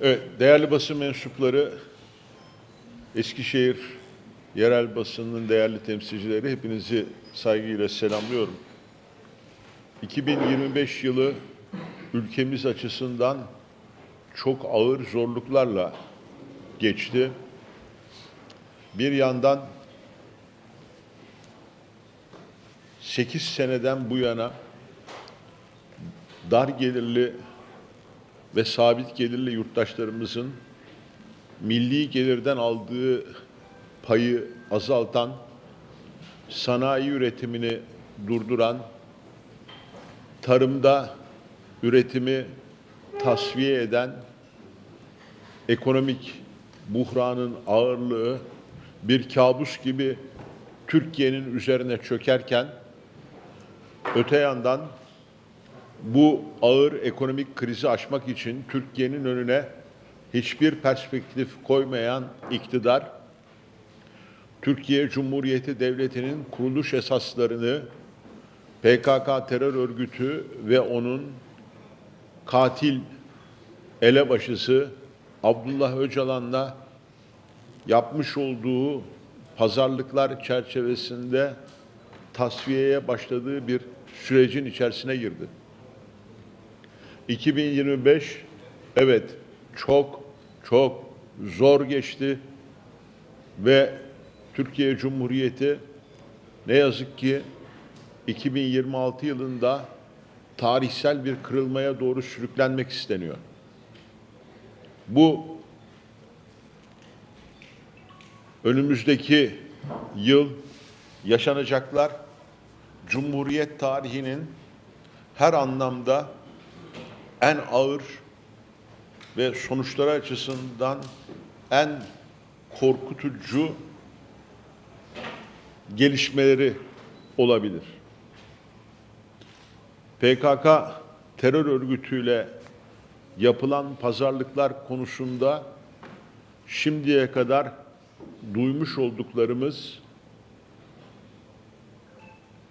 Evet, değerli basın mensupları, Eskişehir yerel basının değerli temsilcileri hepinizi saygıyla selamlıyorum. 2025 yılı ülkemiz açısından çok ağır zorluklarla geçti. Bir yandan 8 seneden bu yana dar gelirli ve sabit gelirli yurttaşlarımızın milli gelirden aldığı payı azaltan, sanayi üretimini durduran, tarımda üretimi tasfiye eden ekonomik buhranın ağırlığı bir kabus gibi Türkiye'nin üzerine çökerken öte yandan bu ağır ekonomik krizi aşmak için Türkiye'nin önüne hiçbir perspektif koymayan iktidar, Türkiye Cumhuriyeti Devleti'nin kuruluş esaslarını PKK terör örgütü ve onun katil elebaşısı Abdullah Öcalan'la yapmış olduğu pazarlıklar çerçevesinde tasfiyeye başladığı bir sürecin içerisine girdi. 2025 evet çok çok zor geçti ve Türkiye Cumhuriyeti ne yazık ki 2026 yılında tarihsel bir kırılmaya doğru sürüklenmek isteniyor. Bu önümüzdeki yıl yaşanacaklar Cumhuriyet tarihinin her anlamda en ağır ve sonuçları açısından en korkutucu gelişmeleri olabilir. PKK terör örgütüyle yapılan pazarlıklar konusunda şimdiye kadar duymuş olduklarımız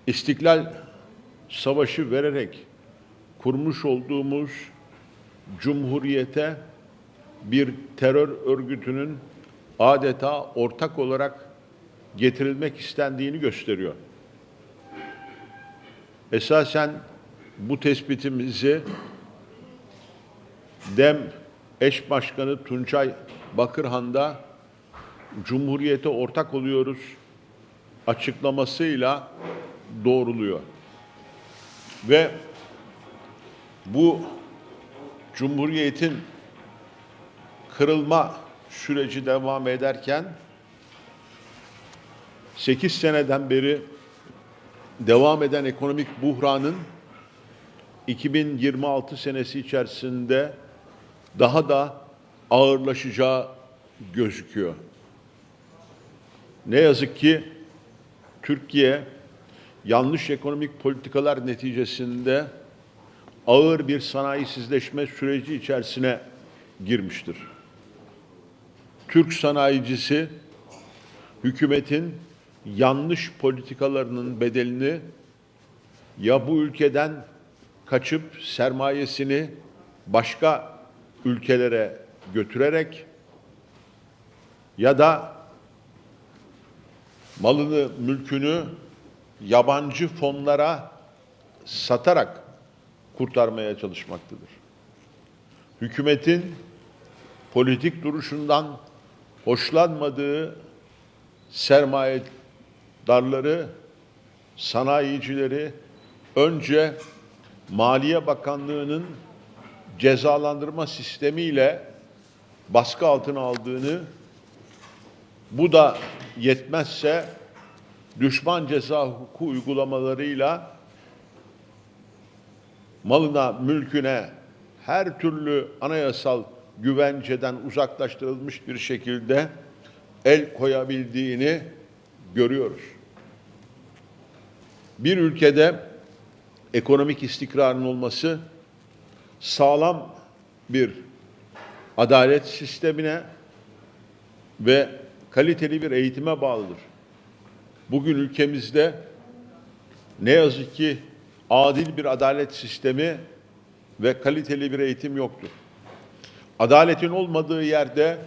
İstiklal Savaşı vererek kurmuş olduğumuz cumhuriyete bir terör örgütünün adeta ortak olarak getirilmek istendiğini gösteriyor. Esasen bu tespitimizi DEM eş başkanı Tuncay Bakırhan'da Cumhuriyete ortak oluyoruz açıklamasıyla doğruluyor. Ve bu Cumhuriyet'in kırılma süreci devam ederken 8 seneden beri devam eden ekonomik buhranın 2026 senesi içerisinde daha da ağırlaşacağı gözüküyor. Ne yazık ki Türkiye yanlış ekonomik politikalar neticesinde ağır bir sanayisizleşme süreci içerisine girmiştir. Türk sanayicisi hükümetin yanlış politikalarının bedelini ya bu ülkeden kaçıp sermayesini başka ülkelere götürerek ya da malını, mülkünü yabancı fonlara satarak kurtarmaya çalışmaktadır. Hükümetin politik duruşundan hoşlanmadığı sermayedarları, sanayicileri önce Maliye Bakanlığı'nın cezalandırma sistemiyle baskı altına aldığını, bu da yetmezse düşman ceza hukuku uygulamalarıyla malına, mülküne her türlü anayasal güvenceden uzaklaştırılmış bir şekilde el koyabildiğini görüyoruz. Bir ülkede ekonomik istikrarın olması sağlam bir adalet sistemine ve kaliteli bir eğitime bağlıdır. Bugün ülkemizde ne yazık ki adil bir adalet sistemi ve kaliteli bir eğitim yoktur. Adaletin olmadığı yerde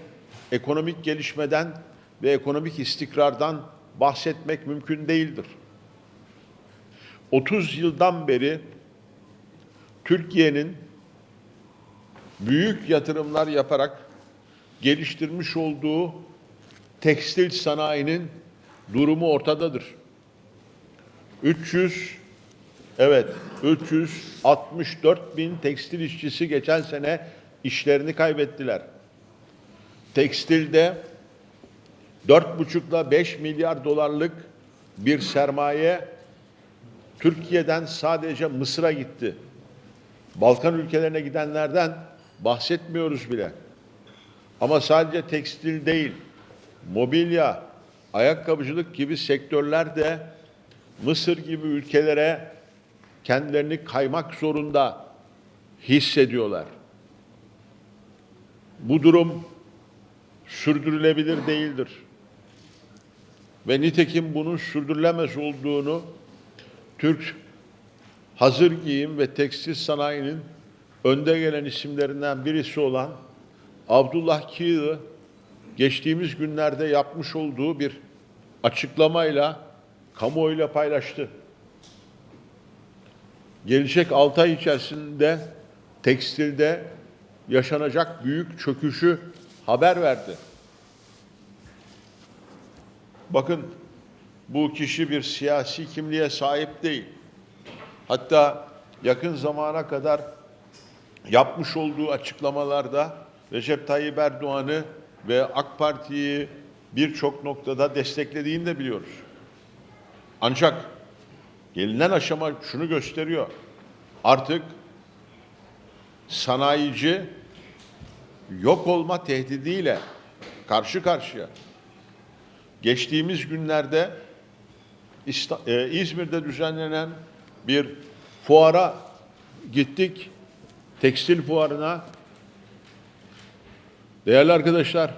ekonomik gelişmeden ve ekonomik istikrardan bahsetmek mümkün değildir. 30 yıldan beri Türkiye'nin büyük yatırımlar yaparak geliştirmiş olduğu tekstil sanayinin durumu ortadadır. 300 evet 364 bin tekstil işçisi geçen sene işlerini kaybettiler. Tekstilde 4,5 ile 5 milyar dolarlık bir sermaye Türkiye'den sadece Mısır'a gitti. Balkan ülkelerine gidenlerden bahsetmiyoruz bile. Ama sadece tekstil değil, mobilya, ayakkabıcılık gibi sektörler de Mısır gibi ülkelere kendilerini kaymak zorunda hissediyorlar. Bu durum sürdürülebilir değildir. Ve nitekim bunun sürdürülemez olduğunu Türk hazır giyim ve tekstil sanayinin önde gelen isimlerinden birisi olan Abdullah Kiyı geçtiğimiz günlerde yapmış olduğu bir açıklamayla kamuoyuyla paylaştı. Gelecek 6 ay içerisinde tekstilde yaşanacak büyük çöküşü haber verdi. Bakın bu kişi bir siyasi kimliğe sahip değil. Hatta yakın zamana kadar yapmış olduğu açıklamalarda Recep Tayyip Erdoğan'ı ve AK Parti'yi birçok noktada desteklediğini de biliyoruz. Ancak gelinen aşama şunu gösteriyor. Artık sanayici yok olma tehdidiyle karşı karşıya. Geçtiğimiz günlerde e, İzmir'de düzenlenen bir fuara gittik. Tekstil fuarına. Değerli arkadaşlar,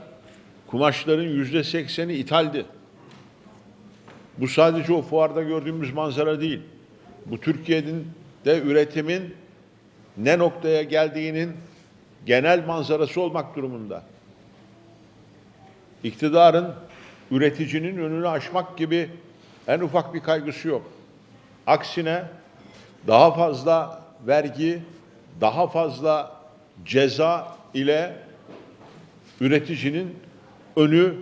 kumaşların yüzde sekseni ithaldi. Bu sadece o fuarda gördüğümüz manzara değil. Bu Türkiye'nin de üretimin ne noktaya geldiğinin genel manzarası olmak durumunda. İktidarın üreticinin önünü aşmak gibi en ufak bir kaygısı yok. Aksine daha fazla vergi, daha fazla ceza ile üreticinin önü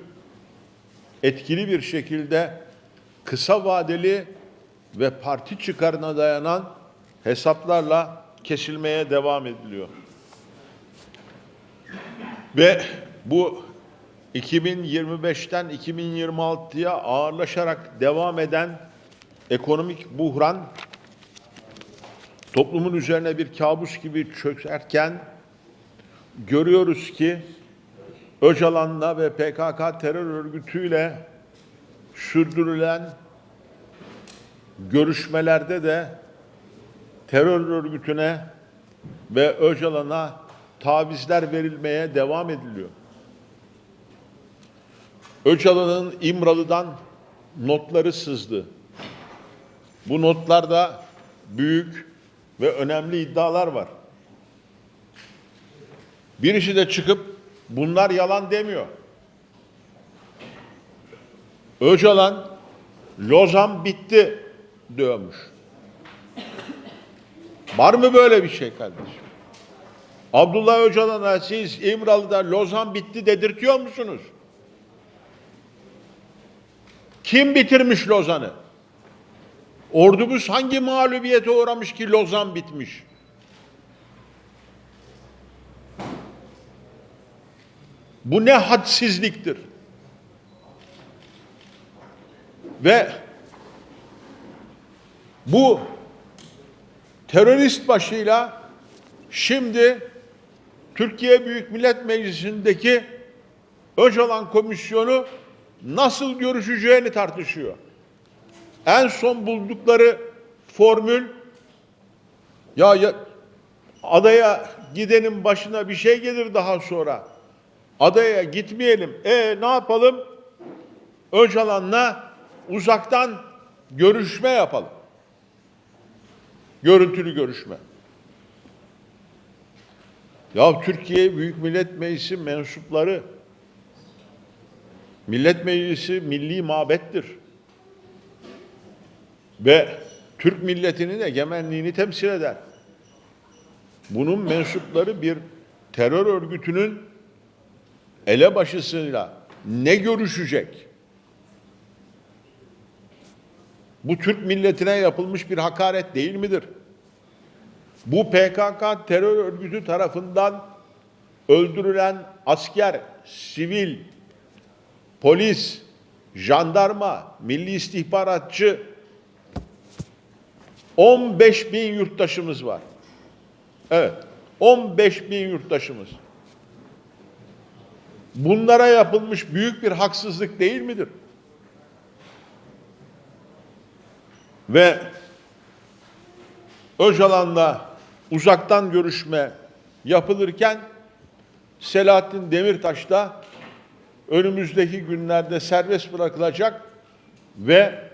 etkili bir şekilde kısa vadeli ve parti çıkarına dayanan hesaplarla kesilmeye devam ediliyor. Ve bu 2025'ten 2026'ya ağırlaşarak devam eden ekonomik buhran toplumun üzerine bir kabus gibi çökerken görüyoruz ki Öcalan'la ve PKK terör örgütüyle sürdürülen görüşmelerde de terör örgütüne ve Öcalan'a tavizler verilmeye devam ediliyor. Öcalan'ın İmralı'dan notları sızdı. Bu notlarda büyük ve önemli iddialar var. Birisi de çıkıp bunlar yalan demiyor. Öcalan Lozan bitti diyormuş. Var mı böyle bir şey kardeşim? Abdullah Öcalan'a siz İmralı'da Lozan bitti dedirtiyor musunuz? Kim bitirmiş Lozan'ı? Ordumuz hangi mağlubiyete uğramış ki Lozan bitmiş? Bu ne hadsizliktir. Ve bu terörist başıyla şimdi Türkiye Büyük Millet Meclisi'ndeki Öcalan Komisyonu nasıl görüşeceğini tartışıyor. En son buldukları formül ya, ya adaya gidenin başına bir şey gelir daha sonra. Adaya gitmeyelim. E ne yapalım? Öcalan'la uzaktan görüşme yapalım. Görüntülü görüşme. Ya Türkiye Büyük Millet Meclisi mensupları Millet Meclisi milli mabettir. Ve Türk milletinin egemenliğini temsil eder. Bunun mensupları bir terör örgütünün elebaşısıyla ne görüşecek? Bu Türk milletine yapılmış bir hakaret değil midir? Bu PKK terör örgütü tarafından öldürülen asker, sivil, polis, jandarma, milli istihbaratçı 15 bin yurttaşımız var. Evet, 15 bin yurttaşımız. Bunlara yapılmış büyük bir haksızlık değil midir? Ve Öcalan'la uzaktan görüşme yapılırken Selahattin Demirtaş da önümüzdeki günlerde serbest bırakılacak ve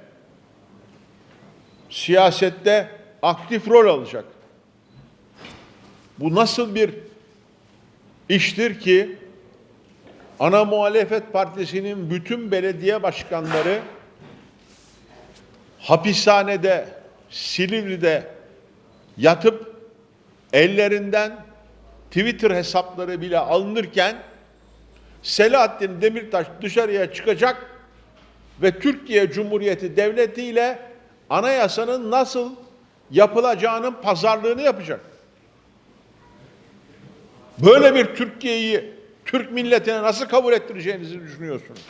siyasette aktif rol alacak. Bu nasıl bir iştir ki ana muhalefet partisinin bütün belediye başkanları hapishanede, Silivri'de yatıp ellerinden Twitter hesapları bile alınırken Selahattin Demirtaş dışarıya çıkacak ve Türkiye Cumhuriyeti Devleti ile anayasanın nasıl yapılacağının pazarlığını yapacak. Böyle bir Türkiye'yi Türk milletine nasıl kabul ettireceğinizi düşünüyorsunuz?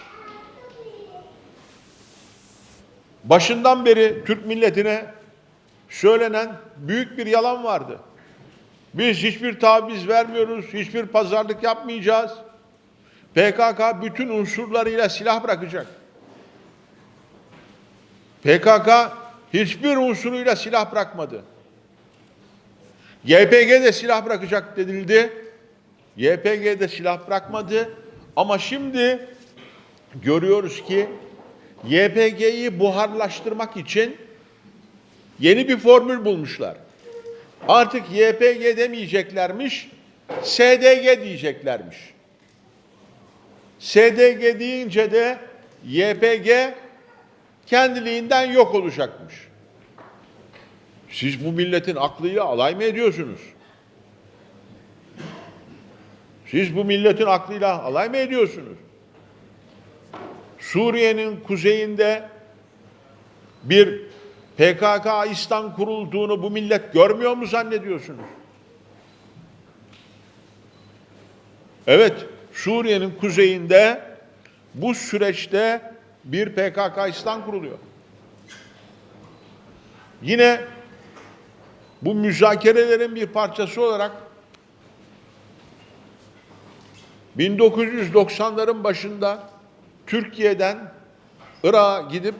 Başından beri Türk milletine söylenen büyük bir yalan vardı. Biz hiçbir taviz vermiyoruz, hiçbir pazarlık yapmayacağız. PKK bütün unsurlarıyla silah bırakacak. PKK hiçbir unsuruyla silah bırakmadı. YPG de silah bırakacak denildi. YPG de silah bırakmadı. Ama şimdi görüyoruz ki YPG'yi buharlaştırmak için yeni bir formül bulmuşlar. Artık YPG demeyeceklermiş, SDG diyeceklermiş. SDG deyince de YPG kendiliğinden yok olacakmış. Siz bu milletin aklıyla alay mı ediyorsunuz? Siz bu milletin aklıyla alay mı ediyorsunuz? Suriye'nin kuzeyinde bir PKK İslam kurulduğunu bu millet görmüyor mu zannediyorsunuz? Evet, Suriye'nin kuzeyinde bu süreçte bir PKK İslam kuruluyor. Yine bu müzakerelerin bir parçası olarak 1990'ların başında Türkiye'den Irak'a gidip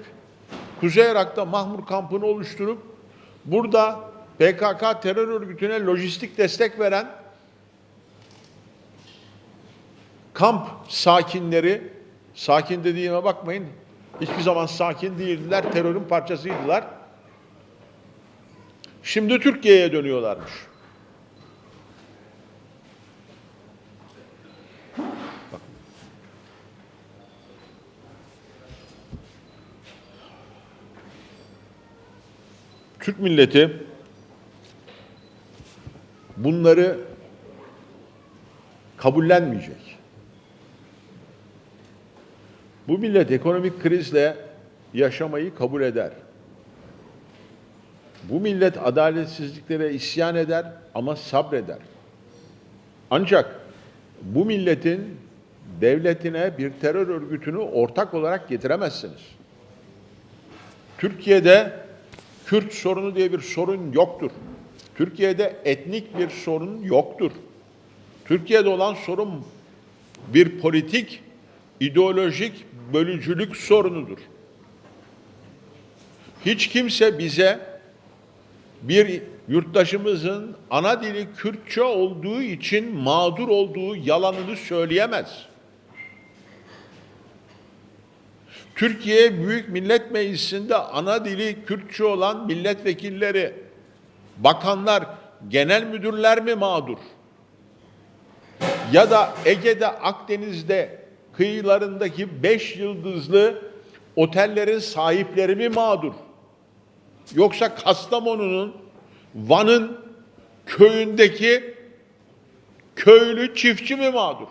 Kuzey Irak'ta Mahmur kampını oluşturup burada PKK terör örgütüne lojistik destek veren kamp sakinleri, sakin dediğime bakmayın, hiçbir zaman sakin değildiler, terörün parçasıydılar. Şimdi Türkiye'ye dönüyorlarmış. Türk milleti bunları kabullenmeyecek. Bu millet ekonomik krizle yaşamayı kabul eder. Bu millet adaletsizliklere isyan eder ama sabreder. Ancak bu milletin devletine bir terör örgütünü ortak olarak getiremezsiniz. Türkiye'de Kürt sorunu diye bir sorun yoktur. Türkiye'de etnik bir sorun yoktur. Türkiye'de olan sorun bir politik, ideolojik bölücülük sorunudur. Hiç kimse bize bir yurttaşımızın ana dili Kürtçe olduğu için mağdur olduğu yalanını söyleyemez. Türkiye Büyük Millet Meclisi'nde ana dili Kürtçe olan milletvekilleri, bakanlar, genel müdürler mi mağdur? ya da Ege'de, Akdeniz'de kıyılarındaki beş yıldızlı otellerin sahipleri mi mağdur? Yoksa Kastamonu'nun, Van'ın köyündeki köylü çiftçi mi mağdur?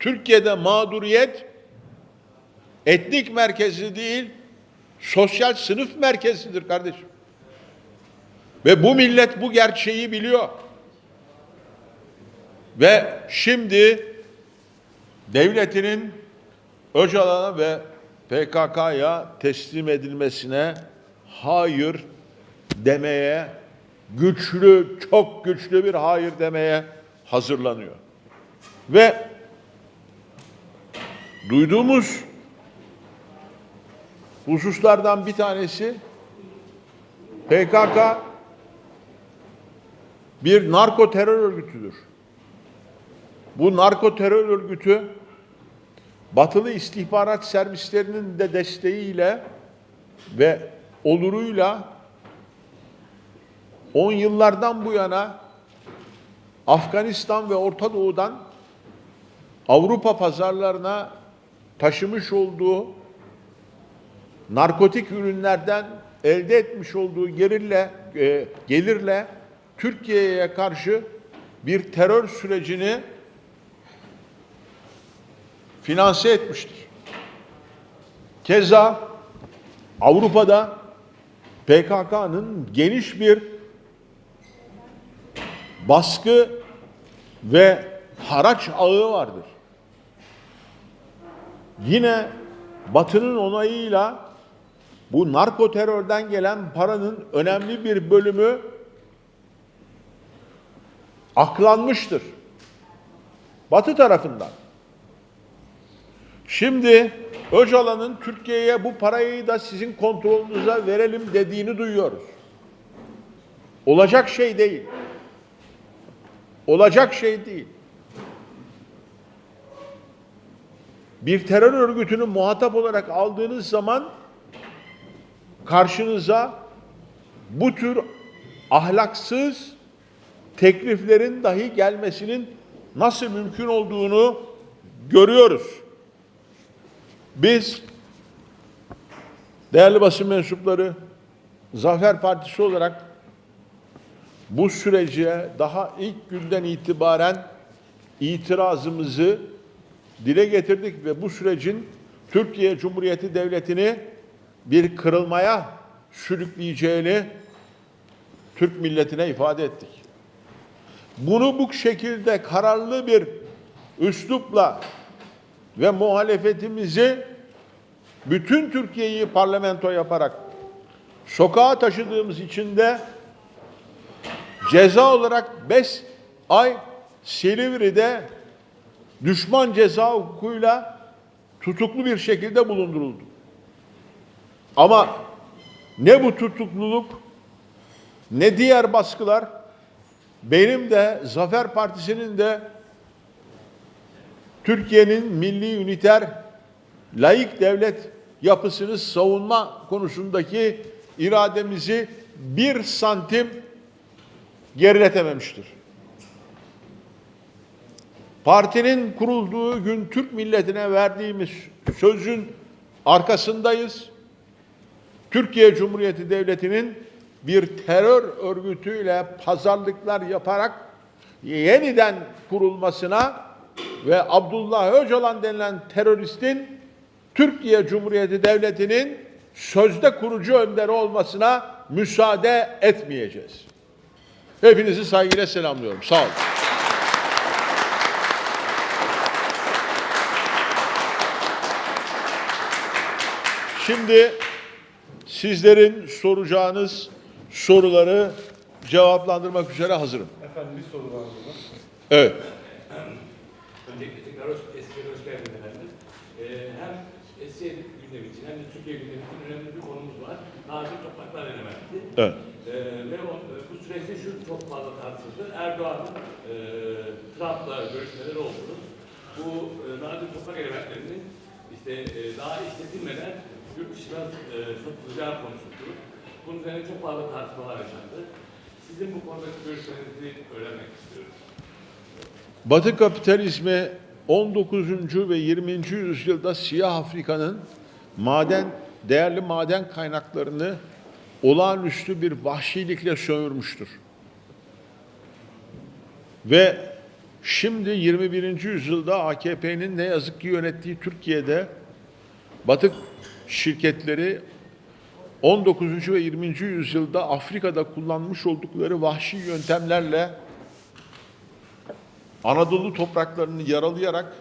Türkiye'de mağduriyet etnik merkezi değil, sosyal sınıf merkezidir kardeşim. Ve bu millet bu gerçeği biliyor. Ve şimdi devletinin Öcalan'a ve PKK'ya teslim edilmesine hayır demeye güçlü, çok güçlü bir hayır demeye hazırlanıyor. Ve duyduğumuz hususlardan bir tanesi PKK bir narko terör örgütüdür. Bu narko terör örgütü batılı istihbarat servislerinin de desteğiyle ve oluruyla 10 yıllardan bu yana Afganistan ve Orta Doğu'dan Avrupa pazarlarına taşımış olduğu narkotik ürünlerden elde etmiş olduğu gelirle, e, gelirle Türkiye'ye karşı bir terör sürecini finanse etmiştir. Keza Avrupa'da PKK'nın geniş bir baskı ve haraç ağı vardır. Yine Batı'nın onayıyla bu narko terörden gelen paranın önemli bir bölümü aklanmıştır. Batı tarafından. Şimdi Öcalan'ın Türkiye'ye bu parayı da sizin kontrolünüze verelim dediğini duyuyoruz. Olacak şey değil. Olacak şey değil. Bir terör örgütünü muhatap olarak aldığınız zaman karşınıza bu tür ahlaksız tekliflerin dahi gelmesinin nasıl mümkün olduğunu görüyoruz. Biz değerli basın mensupları Zafer Partisi olarak bu sürece daha ilk günden itibaren itirazımızı dile getirdik ve bu sürecin Türkiye Cumhuriyeti Devleti'ni bir kırılmaya sürükleyeceğini Türk milletine ifade ettik. Bunu bu şekilde kararlı bir üslupla ve muhalefetimizi bütün Türkiye'yi parlamento yaparak sokağa taşıdığımız için de ceza olarak 5 ay Silivri'de düşman ceza hukukuyla tutuklu bir şekilde bulunduruldu. Ama ne bu tutukluluk ne diğer baskılar benim de Zafer Partisi'nin de Türkiye'nin milli üniter layık devlet yapısını savunma konusundaki irademizi bir santim geriletememiştir. Partinin kurulduğu gün Türk milletine verdiğimiz sözün arkasındayız. Türkiye Cumhuriyeti Devleti'nin bir terör örgütüyle pazarlıklar yaparak yeniden kurulmasına ve Abdullah Öcalan denilen teröristin Türkiye Cumhuriyeti Devleti'nin sözde kurucu önderi olmasına müsaade etmeyeceğiz. Hepinizi saygıyla selamlıyorum. Sağ olun. Şimdi sizlerin soracağınız soruları cevaplandırmak üzere hazırım. Efendim bir soru var burada. Evet. Öncelikle tekrar hoş, eskiye hoş geldiniz efendim. Ee, hem eski gündem için hem de Türkiye gündemi için önemli bir konumuz var. Nadir Topraklar Elementi. Evet. Ee, ve o, bu süreçte şu çok fazla tartışıldı. Erdoğan'ın e, Trump'la görüşmeleri oldu. Bu e, nadir toprak elementlerinin işte e, daha işletilmeden yurt dışına e, satılacağı konuşuldu. Bunun üzerine çok fazla tartışmalar yaşandı. Sizin bu konudaki görüşlerinizi öğrenmek istiyorum. Batı kapitalizmi 19. ve 20. yüzyılda siyah Afrika'nın maden değerli maden kaynaklarını olağanüstü bir vahşilikle sömürmüştür. Ve şimdi 21. yüzyılda AKP'nin ne yazık ki yönettiği Türkiye'de Batı şirketleri 19. ve 20. yüzyılda Afrika'da kullanmış oldukları vahşi yöntemlerle Anadolu topraklarını yaralayarak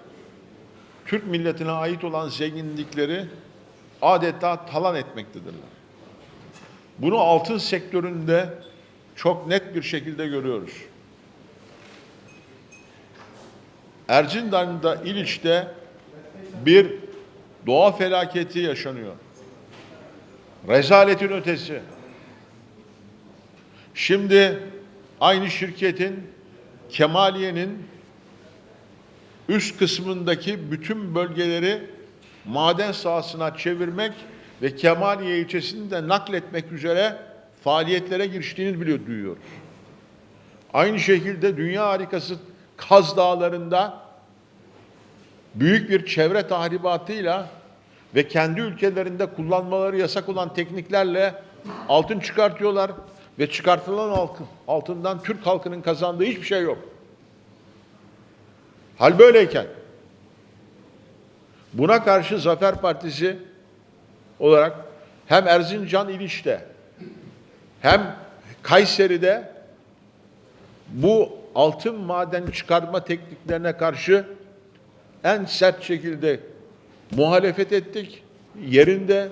Türk milletine ait olan zenginlikleri adeta talan etmektedirler. Bunu altın sektöründe çok net bir şekilde görüyoruz. Erzincan'da, İliç'te bir doğa felaketi yaşanıyor. Rezaletin ötesi. Şimdi aynı şirketin Kemaliye'nin üst kısmındaki bütün bölgeleri maden sahasına çevirmek ve Kemaliye ilçesini de nakletmek üzere faaliyetlere giriştiğini biliyor, duyuyoruz. Aynı şekilde dünya harikası Kaz Dağları'nda büyük bir çevre tahribatıyla ve kendi ülkelerinde kullanmaları yasak olan tekniklerle altın çıkartıyorlar ve çıkartılan altın, altından Türk halkının kazandığı hiçbir şey yok. Hal böyleyken buna karşı Zafer Partisi olarak hem Erzincan İliç'te hem Kayseri'de bu altın maden çıkarma tekniklerine karşı en sert şekilde muhalefet ettik. Yerinde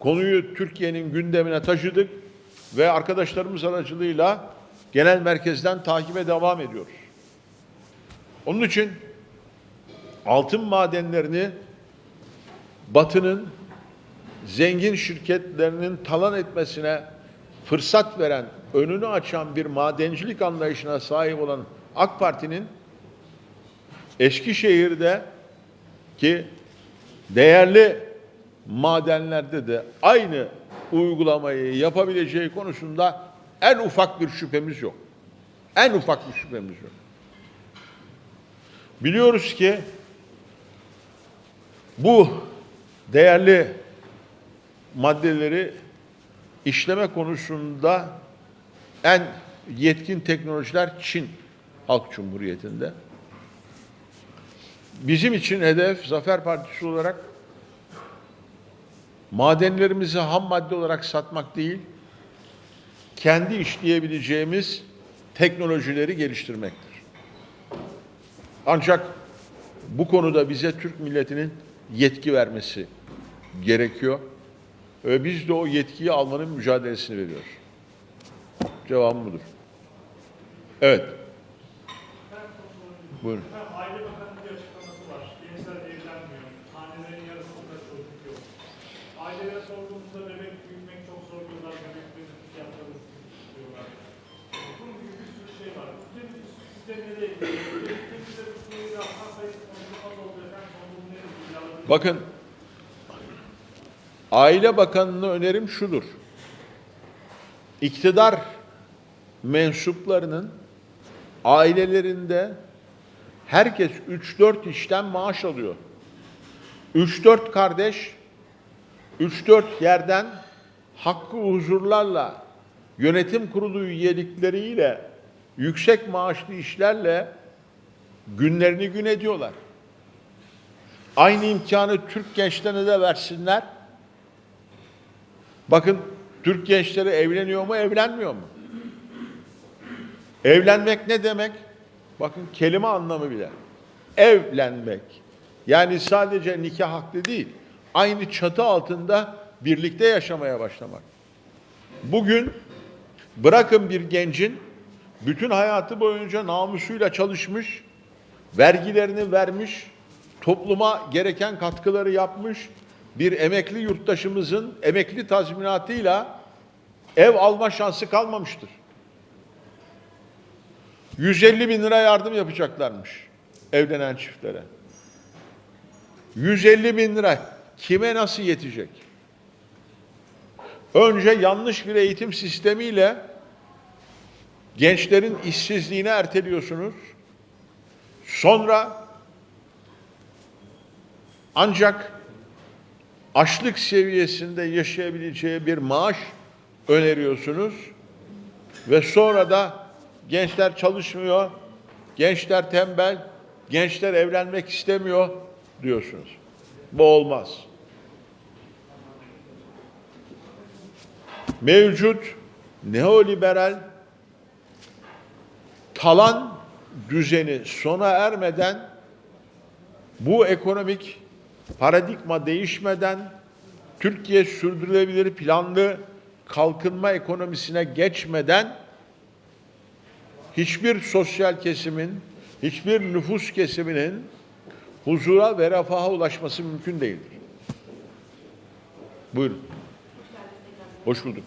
konuyu Türkiye'nin gündemine taşıdık ve arkadaşlarımız aracılığıyla genel merkezden takibe devam ediyoruz. Onun için altın madenlerini Batı'nın zengin şirketlerinin talan etmesine fırsat veren, önünü açan bir madencilik anlayışına sahip olan AK Parti'nin Eskişehir'de ki değerli madenlerde de aynı uygulamayı yapabileceği konusunda en ufak bir şüphemiz yok. En ufak bir şüphemiz yok. Biliyoruz ki bu değerli maddeleri işleme konusunda en yetkin teknolojiler Çin Halk Cumhuriyeti'nde. Bizim için hedef Zafer Partisi olarak madenlerimizi ham madde olarak satmak değil, kendi işleyebileceğimiz teknolojileri geliştirmektir. Ancak bu konuda bize Türk milletinin yetki vermesi gerekiyor. Ve biz de o yetkiyi almanın mücadelesini veriyoruz. Cevabım budur. Evet. Buyurun. Efendim, Aile Bakanı'nın bir açıklaması var. Gençler evlenmiyor. Annelerin yarısında çocuk yok. Ailelere sorduğumuzda bebek büyütmek çok zor diyorlar. Bebeklerin fiyatları diyorlar. Bunun gibi bir sürü şey var. Sizce, sizce nereye gidiyor? Ülkemizde bu sürü insan sayısı konusunda az oldu efendim. Son durum nedir? Bilgiler- Bakın Aile Bakanı'na önerim şudur. İktidar mensuplarının ailelerinde herkes 3-4 işten maaş alıyor. 3-4 kardeş 3-4 yerden hakkı huzurlarla yönetim kurulu üyelikleriyle yüksek maaşlı işlerle günlerini gün ediyorlar. Aynı imkanı Türk gençlerine de versinler. Bakın Türk gençleri evleniyor mu, evlenmiyor mu? Evlenmek ne demek? Bakın kelime anlamı bile. Evlenmek. Yani sadece nikah hakkı değil. Aynı çatı altında birlikte yaşamaya başlamak. Bugün bırakın bir gencin bütün hayatı boyunca namusuyla çalışmış, vergilerini vermiş, topluma gereken katkıları yapmış bir emekli yurttaşımızın emekli tazminatıyla ev alma şansı kalmamıştır. 150 bin lira yardım yapacaklarmış evlenen çiftlere. 150 bin lira kime nasıl yetecek? Önce yanlış bir eğitim sistemiyle gençlerin işsizliğini erteliyorsunuz. Sonra ancak açlık seviyesinde yaşayabileceği bir maaş öneriyorsunuz ve sonra da gençler çalışmıyor, gençler tembel, gençler evlenmek istemiyor diyorsunuz. Bu olmaz. Mevcut neoliberal talan düzeni sona ermeden bu ekonomik paradigma değişmeden Türkiye sürdürülebilir planlı kalkınma ekonomisine geçmeden hiçbir sosyal kesimin, hiçbir nüfus kesiminin huzura ve refaha ulaşması mümkün değildir. Buyurun. Hoş bulduk.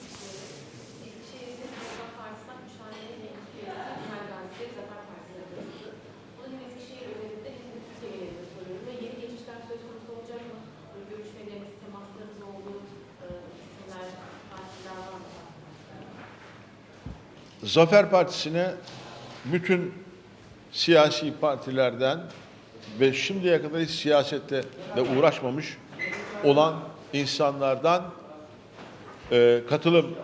Eskişehir'de Zafer Partisi'nden üç tane meclis üyesi Kemal Gazi'de Zafer Partisi'ne katıldı. Bunu hem Eskişehir özelinde hem de Türkiye genelinde soruyorum. Ve yeni geçişler söz konusu olacak mı? Böyle görüşmeleriniz, temaslarınız oldu. Ee, isimler, partiler var mı? Zafer Partisi'ne bütün siyasi partilerden ve şimdiye kadar hiç siyasetle de uğraşmamış olan insanlardan e, katılım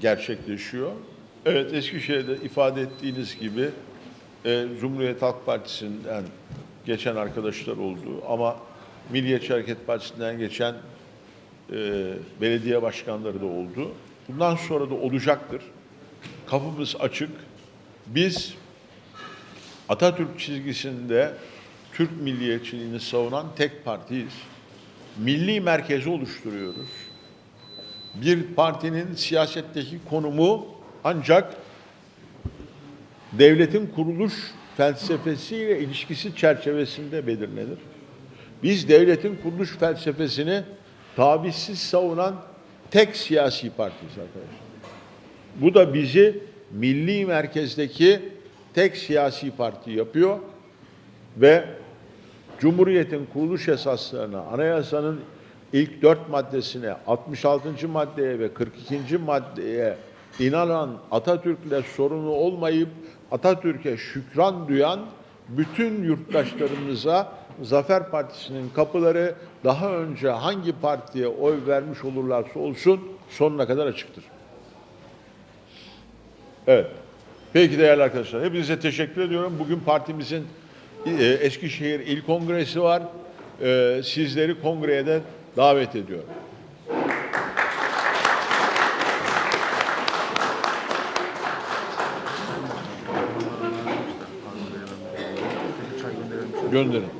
gerçekleşiyor. Evet Eskişehir'de ifade ettiğiniz gibi e, Cumhuriyet Halk Partisi'nden geçen arkadaşlar oldu ama Milliyetçi Hareket Partisi'nden geçen e, belediye başkanları da oldu. Bundan sonra da olacaktır. Kapımız açık. Biz Atatürk çizgisinde Türk milliyetçiliğini savunan tek partiyiz. Milli merkezi oluşturuyoruz. Bir partinin siyasetteki konumu ancak devletin kuruluş felsefesiyle ilişkisi çerçevesinde belirlenir. Biz devletin kuruluş felsefesini tavizsiz savunan tek siyasi partiyiz arkadaşlar. Bu da bizi milli merkezdeki tek siyasi parti yapıyor ve Cumhuriyet'in kuruluş esaslarına, anayasanın ilk dört maddesine, 66. maddeye ve 42. maddeye inanan Atatürk'le sorunu olmayıp Atatürk'e şükran duyan bütün yurttaşlarımıza Zafer Partisi'nin kapıları daha önce hangi partiye oy vermiş olurlarsa olsun sonuna kadar açıktır. Evet. Peki değerli arkadaşlar. Hepinize teşekkür ediyorum. Bugün partimizin e, Eskişehir İl Kongresi var. E, sizleri kongreye de davet ediyorum. Gönderin.